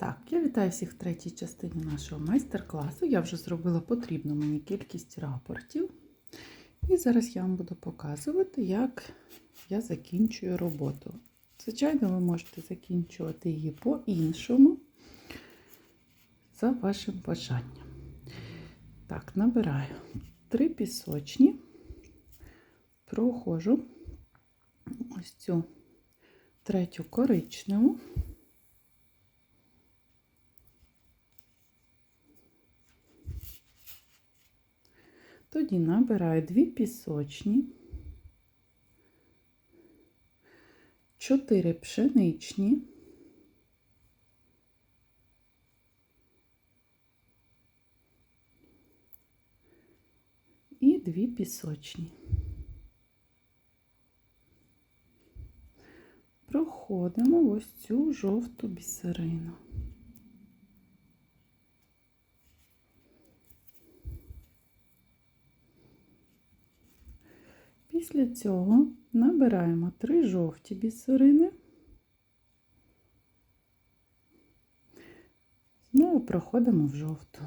так, я вітаю всіх в третій частині нашого майстер-класу. Я вже зробила потрібну мені кількість рапортів. І зараз я вам буду показувати, як я закінчую роботу. Звичайно, ви можете закінчувати її по-іншому, за вашим бажанням. Так, набираю три пісочні, проходжу ось цю третю коричневу. Тоді набираю дві пісочні, чотири пшеничні, і дві пісочні. Проходимо ось цю жовту бісерину. Після цього набираємо три жовті бісерини, знову проходимо в жовту.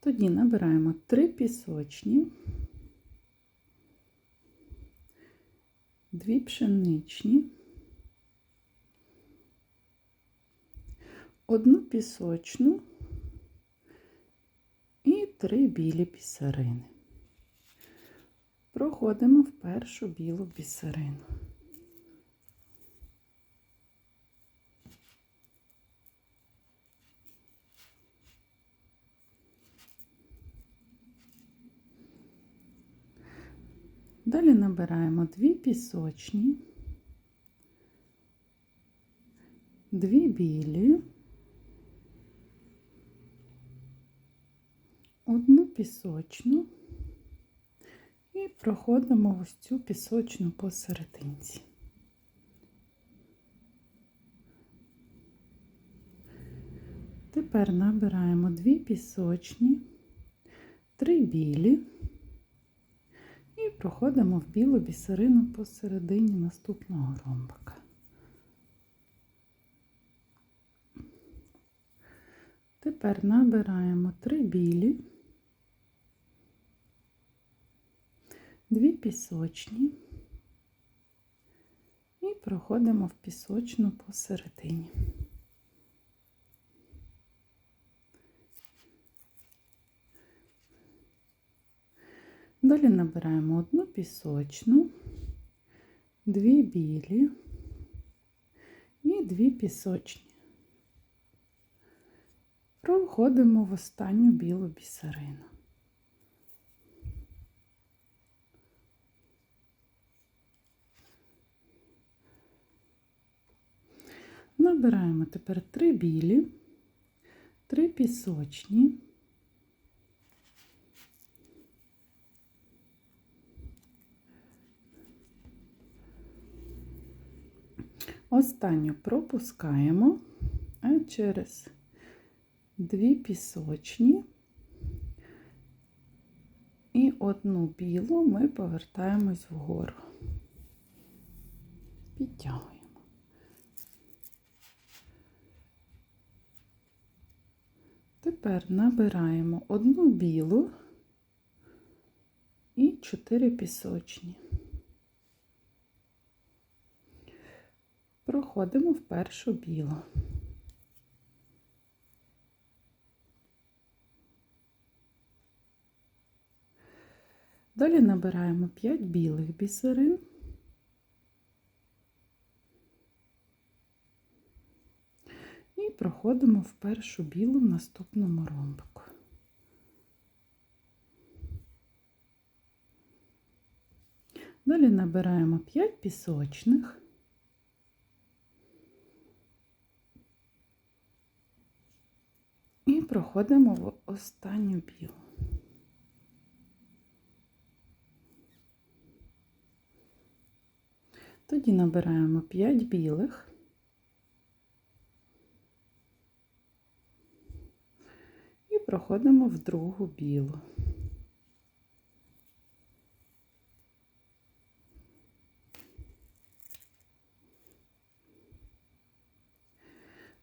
Тоді набираємо три пісочні. Дві пшеничні, одну пісочну і три білі бісерини. Проходимо в першу білу бісерину. Далі набираємо дві пісочні, дві білі, одну пісочну і проходимо ось цю пісочну посерединці. Тепер набираємо дві пісочні, три білі. Проходимо в білу бісерину посередині наступного ромбика. Тепер набираємо три білі, дві пісочні і проходимо в пісочну посередині. Далі набираємо одну пісочну, дві білі і дві пісочні. Проходимо в останню білу бісерину. Набираємо тепер три білі, три пісочні. Останню пропускаємо, а через дві пісочні і одну білу ми повертаємось вгору. Підтягуємо. Тепер набираємо одну білу і чотири пісочні. Проходимо в першу білу. Далі набираємо 5 білих бісерин. І проходимо в першу білу в наступному ромбику. Далі набираємо 5 пісочних. І проходимо в останню білу. Тоді набираємо 5 білих. проходимо в другу білу.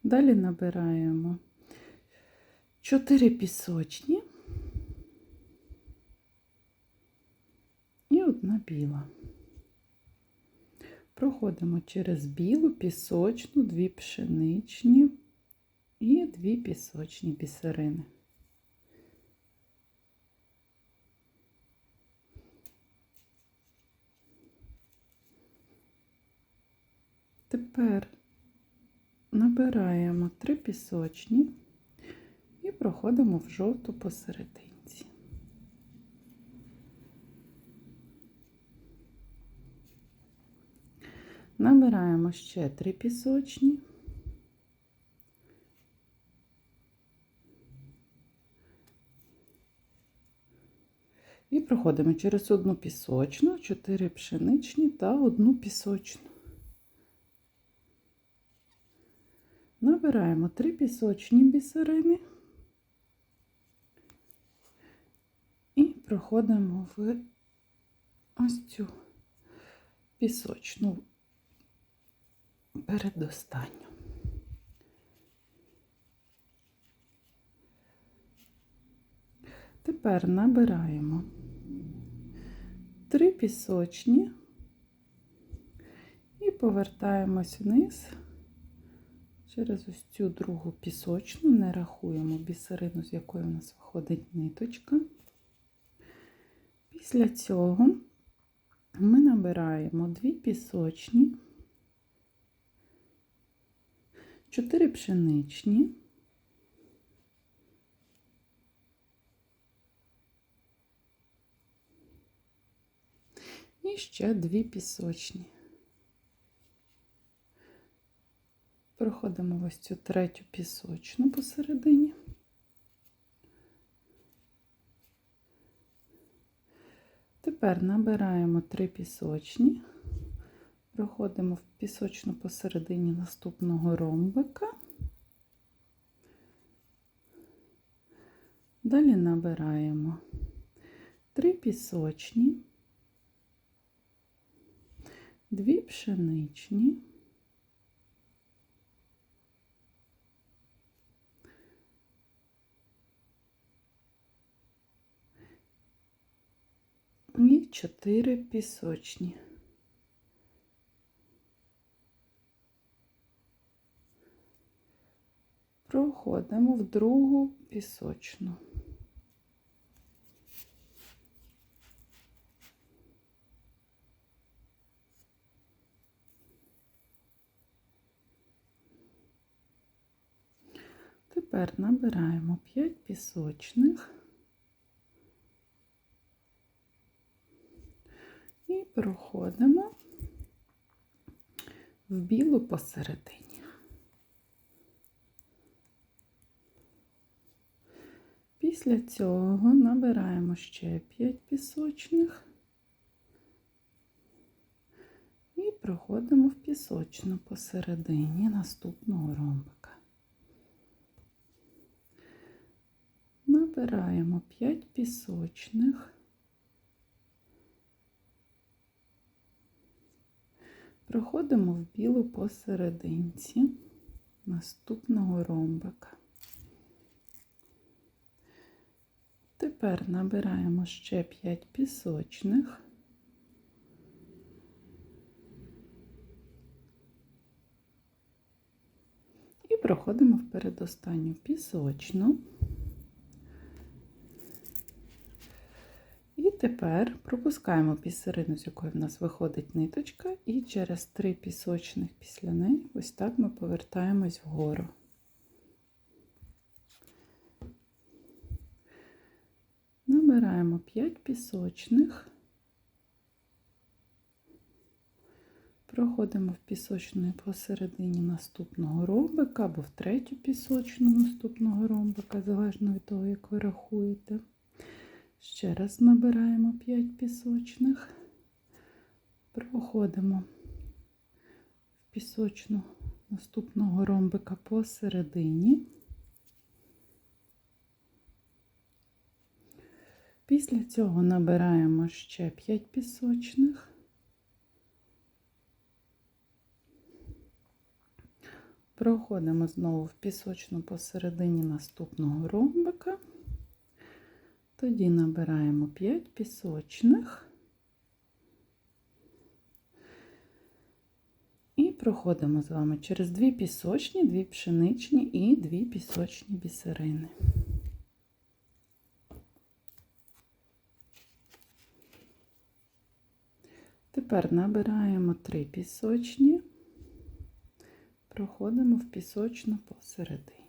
Далі набираємо 4 пісочні і одна біла. Проходимо через білу, пісочну, дві пшеничні і дві пісочні бісерини. Тепер набираємо три пісочні проходимо в жовту посерединці. Набираємо ще три пісочні. І проходимо через одну пісочну, чотири пшеничні та одну пісочну. Набираємо три пісочні бісерини і проходимо в ось цю пісочну передостанню. Тепер набираємо три пісочні і повертаємось вниз через ось цю другу пісочну, не рахуємо бісерину, з якої у нас виходить ниточка. Після цього ми набираємо дві пісочні, чотири пшеничні. І ще дві пісочні. Проходимо ось цю третю пісочну посередині. Тепер набираємо три пісочні, проходимо в пісочну посередині наступного ромбика. Далі набираємо три пісочні, дві пшеничні. І 4 пісочні. Проходимо в другу пісочну. Тепер набираємо 5 пісочних. І проходимо в білу посередині. Після цього набираємо ще 5 пісочних і проходимо в пісочну посередині наступного ромбика. Набираємо 5 пісочних. Проходимо в білу посерединці наступного ромбика. Тепер набираємо ще 5 пісочних. І проходимо в передостанню пісочну. І тепер пропускаємо пісерину, з якої в нас виходить ниточка, і через три пісочних після неї ось так ми повертаємось вгору. Набираємо 5 пісочних, проходимо в пісочну посередині наступного ромбика або в третю пісочну наступного ромбика, залежно від того, як ви рахуєте. Ще раз набираємо 5 пісочних, проходимо в пісочну наступного ромбика посередині. Після цього набираємо ще 5 пісочних. Проходимо знову в пісочну посередині наступного ромбика. Тоді набираємо 5 пісочних. І проходимо з вами через дві пісочні, дві пшеничні і дві пісочні бісерини. Тепер набираємо три пісочні, проходимо в пісочну посередині.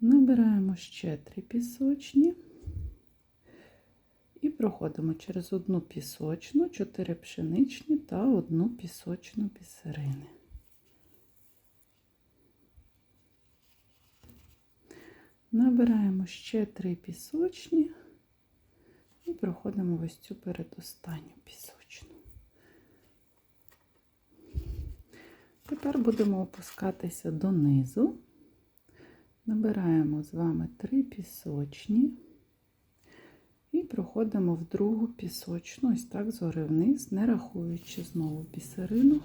Набираємо ще три пісочні і проходимо через одну пісочну, чотири пшеничні та одну пісочну бісерини. Набираємо ще три пісочні і проходимо ось цю передостанню пісочну. Тепер будемо опускатися донизу. Набираємо з вами три пісочні і проходимо в другу пісочну, ось так згори вниз, не рахуючи знову бісерину,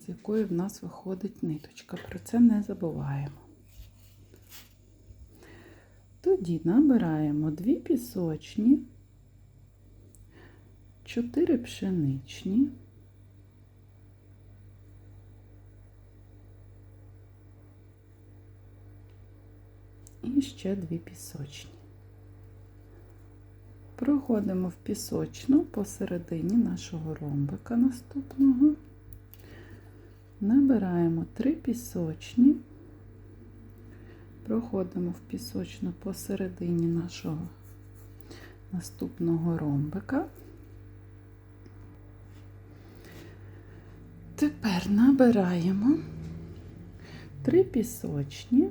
з якої в нас виходить ниточка. Про це не забуваємо. Тоді набираємо дві пісочні, чотири пшеничні. І ще дві пісочні. Проходимо в пісочну посередині нашого ромбика наступного. Набираємо три пісочні, проходимо в пісочну посередині нашого наступного ромбика. Тепер набираємо три пісочні.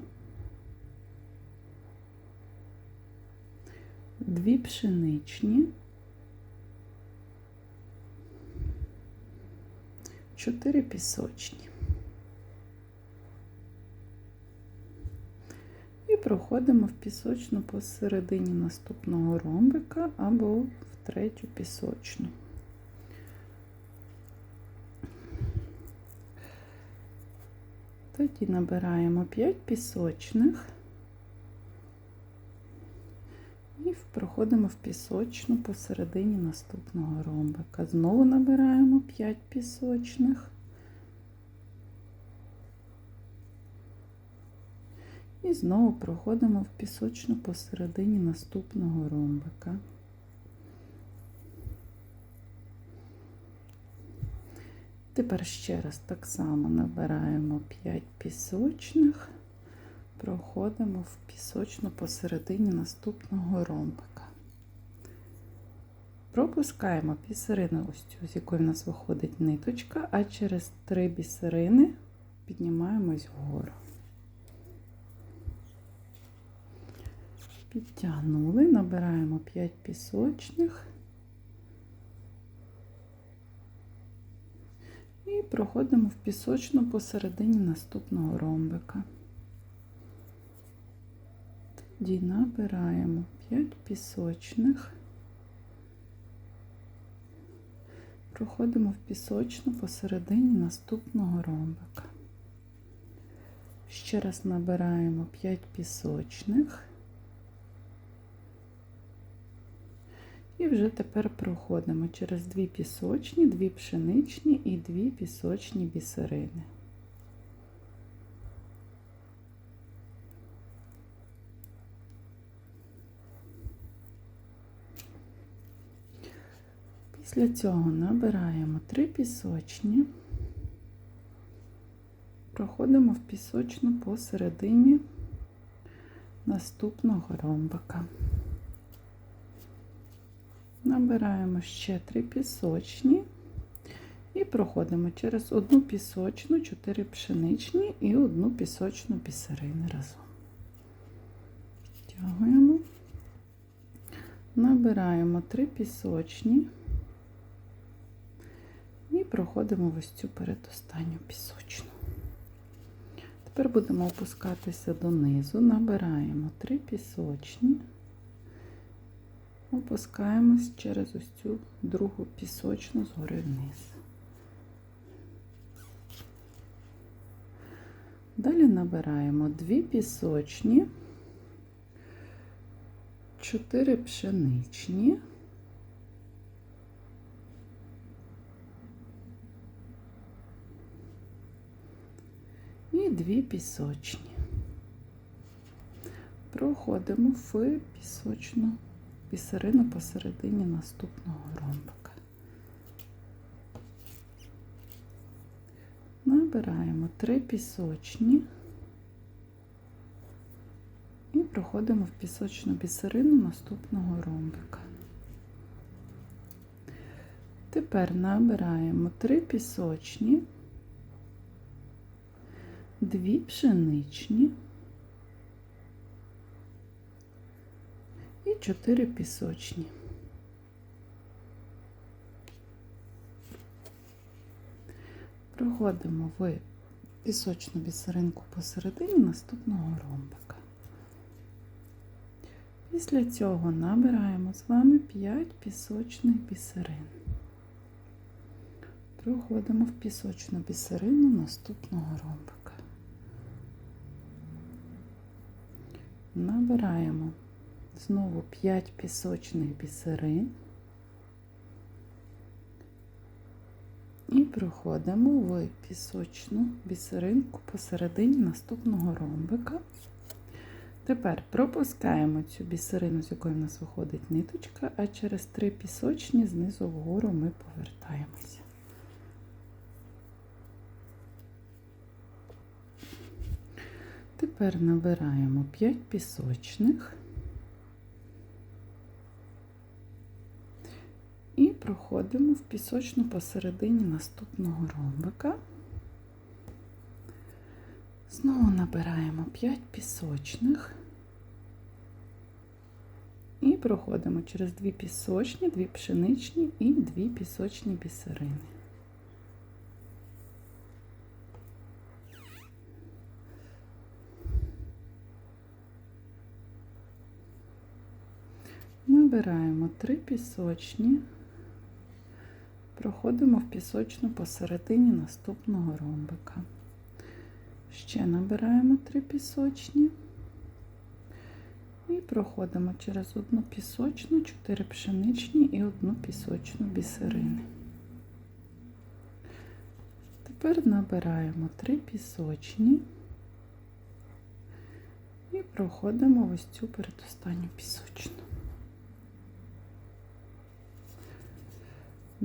Дві пшеничні, чотири пісочні. І проходимо в пісочну посередині наступного ромбика або в третю пісочну. Тоді набираємо 5 пісочних. І проходимо в пісочну посередині наступного ромбика. Знову набираємо 5 пісочних. І знову проходимо в пісочну посередині наступного ромбика. Тепер ще раз так само набираємо 5 пісочних проходимо в пісочну посередині наступного ромбика. Пропускаємо бісерину ось цю, з якої в нас виходить ниточка, а через три бісерини піднімаємось вгору. Підтягнули, набираємо 5 пісочних і проходимо в пісочну посередині наступного ромбика. Тоді набираємо 5 пісочних, проходимо в пісочну посередині наступного ромбика. Ще раз набираємо 5 пісочних. І вже тепер проходимо через дві пісочні, дві пшеничні і дві пісочні бісерини. Після цього набираємо три пісочні, проходимо в пісочну посередині наступного ромбика. Набираємо ще три пісочні і проходимо через одну пісочну, чотири пшеничні і одну пісочну бісерини разом. Підтягуємо, набираємо три пісочні. Проходимо ось цю передостанню пісочну. Тепер будемо опускатися донизу, набираємо три пісочні, опускаємось через ось цю другу пісочну згори вниз. Далі набираємо дві пісочні, чотири пшеничні. І дві пісочні. Проходимо в пісочну бісерину посередині наступного ромбика. Набираємо три пісочні і проходимо в пісочну бісерину наступного ромбика. Тепер набираємо три пісочні, дві пшеничні і чотири пісочні. Проходимо в пісочну бісеринку посередині наступного ромбика. Після цього набираємо з вами 5 пісочних бісерин. Проходимо в пісочну бісерину наступного ромбика. Набираємо знову 5 пісочних бісерин. І проходимо в пісочну бісеринку посередині наступного ромбика. Тепер пропускаємо цю бісерину, з якої в нас виходить ниточка, а через три пісочні знизу вгору ми повертаємося. Тепер набираємо 5 пісочних. І проходимо в пісочну посередині наступного ромбика. Знову набираємо 5 пісочних і проходимо через 2 пісочні, 2 пшеничні і 2 пісочні бісерини. Набираємо 3 пісочні. Проходимо в пісочну посередині наступного ромбика. Ще набираємо три пісочні і проходимо через одну пісочну, чотири пшеничні і одну пісочну бісерини. Тепер набираємо три пісочні і проходимо ось цю передостанню пісочну.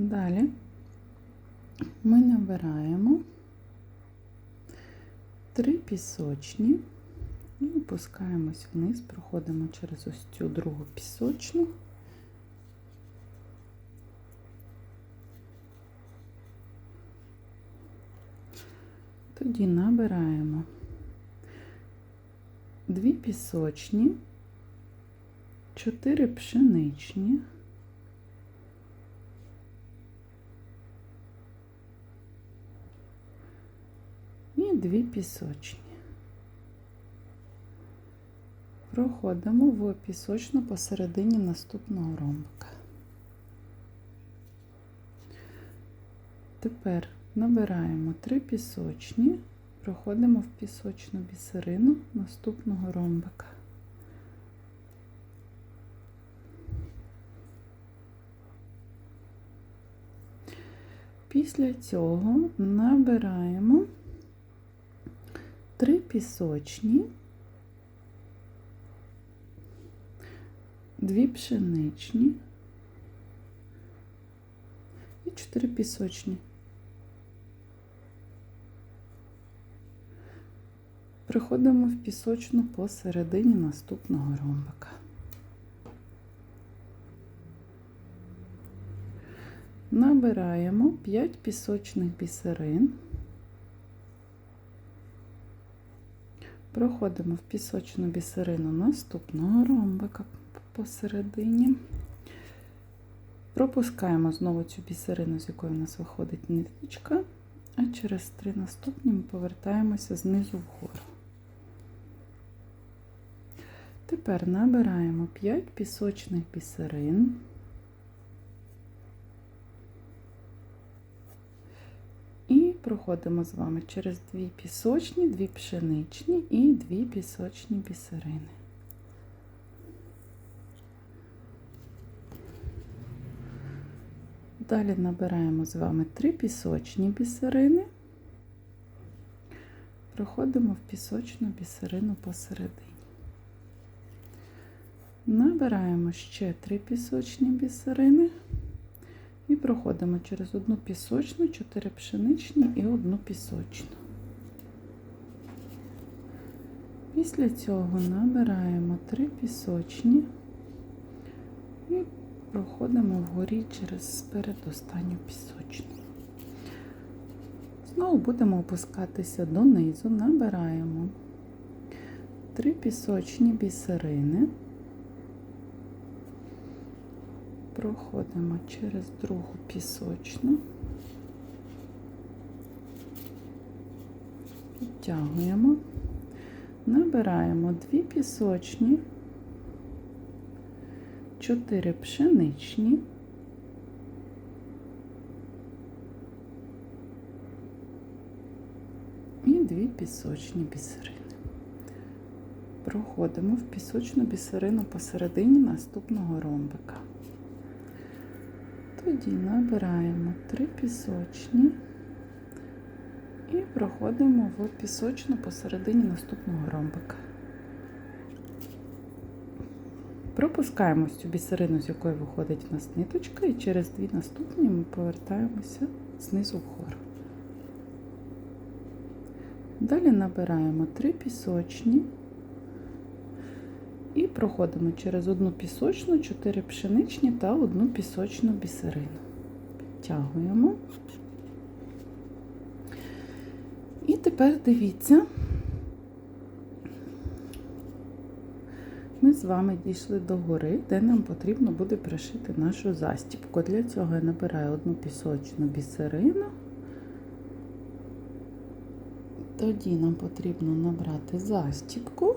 Далі ми набираємо три пісочні і опускаємось вниз, проходимо через ось цю другу пісочну. Тоді набираємо дві пісочні, чотири пшеничні. і дві пісочні. Проходимо в пісочну посередині наступного ромбика. Тепер набираємо три пісочні, проходимо в пісочну бісерину наступного ромбика. Після цього набираємо три пісочні, дві пшеничні і чотири пісочні. Приходимо в пісочну посередині наступного ромбика. Набираємо 5 пісочних бісерин. Проходимо в пісочну бісерину наступного ромбика посередині. Пропускаємо знову цю бісерину, з якої у нас виходить ниточка, А через три наступні ми повертаємося знизу вгору. Тепер набираємо 5 пісочних бісерин. І проходимо з вами через дві пісочні, дві пшеничні і дві пісочні бісерини. Далі набираємо з вами три пісочні бісерини, проходимо в пісочну бісерину посередині. Набираємо ще три пісочні бісерини і проходимо через одну пісочну, чотири пшеничні і одну пісочну. Після цього набираємо три пісочні і проходимо вгорі через передостанню пісочну. Знову будемо опускатися донизу, набираємо три пісочні бісерини, проходимо через другу пісочну, підтягуємо, набираємо дві пісочні. 4 пшеничні, і 2 пісочні бісерини. Проходимо в пісочну бісерину посередині наступного ромбика. Тоді набираємо 3 пісочні і проходимо в пісочну посередині наступного ромбика. Пропускаємо цю бісерину, з якої виходить в нас ниточка, і через дві наступні ми повертаємося знизу вгору. Далі набираємо три пісочні і проходимо через одну пісочну, чотири пшеничні та одну пісочну бісерину. Підтягуємо. І тепер дивіться. Ми з вами дійшли до гори, де нам потрібно буде пришити нашу застіпку. Для цього я набираю одну пісочну бісерину. Тоді нам потрібно набрати застіпку.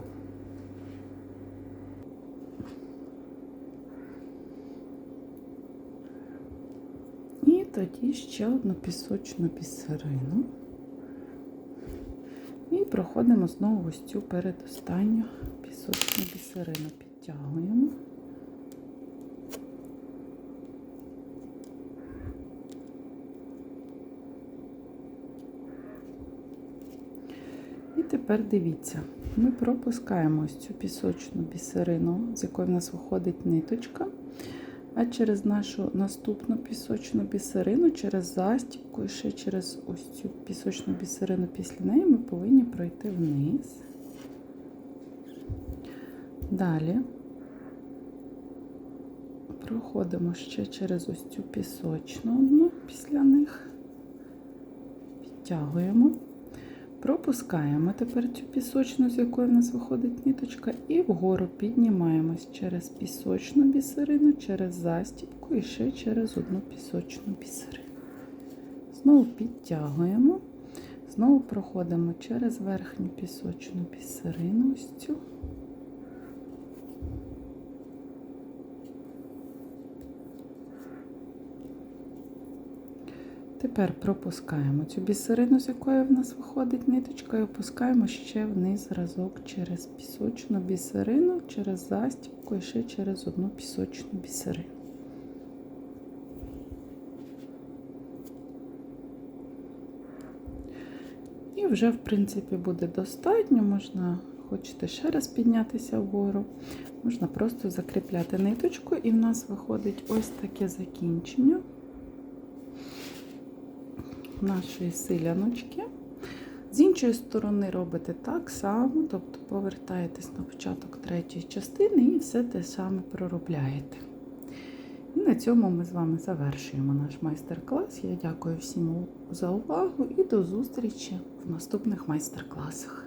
І тоді ще одну пісочну бісерину. І проходимо знову ось цю передостанню пісочну бісерину підтягуємо. І тепер дивіться, ми пропускаємо ось цю пісочну бісерину, з якої в нас виходить ниточка, а через нашу наступну пісочну бісерину, через застібку і ще через ось цю пісочну бісерину після неї ми повинні пройти вниз. Далі. Проходимо ще через ось цю пісочну одну після них, підтягуємо, пропускаємо тепер цю пісочну, з якої в нас виходить ниточка, і вгору піднімаємось через пісочну бісерину, через застібку і ще через одну пісочну бісерину. Знову підтягуємо, знову проходимо через верхню пісочну бісерину, ось цю. Тепер пропускаємо цю бісерину, з якої в нас виходить ниточка, і опускаємо ще вниз разок через пісочну бісерину, через застібку і ще через одну пісочну бісерину. І вже, в принципі, буде достатньо. Можна, хочете ще раз піднятися вгору, можна просто закріпляти ниточку, і в нас виходить ось таке закінчення нашої силяночки. З іншої сторони робите так само, тобто повертаєтесь на початок третьої частини і все те саме проробляєте. І на цьому ми з вами завершуємо наш майстер-клас. Я дякую всім за увагу і до зустрічі в наступних майстер-класах.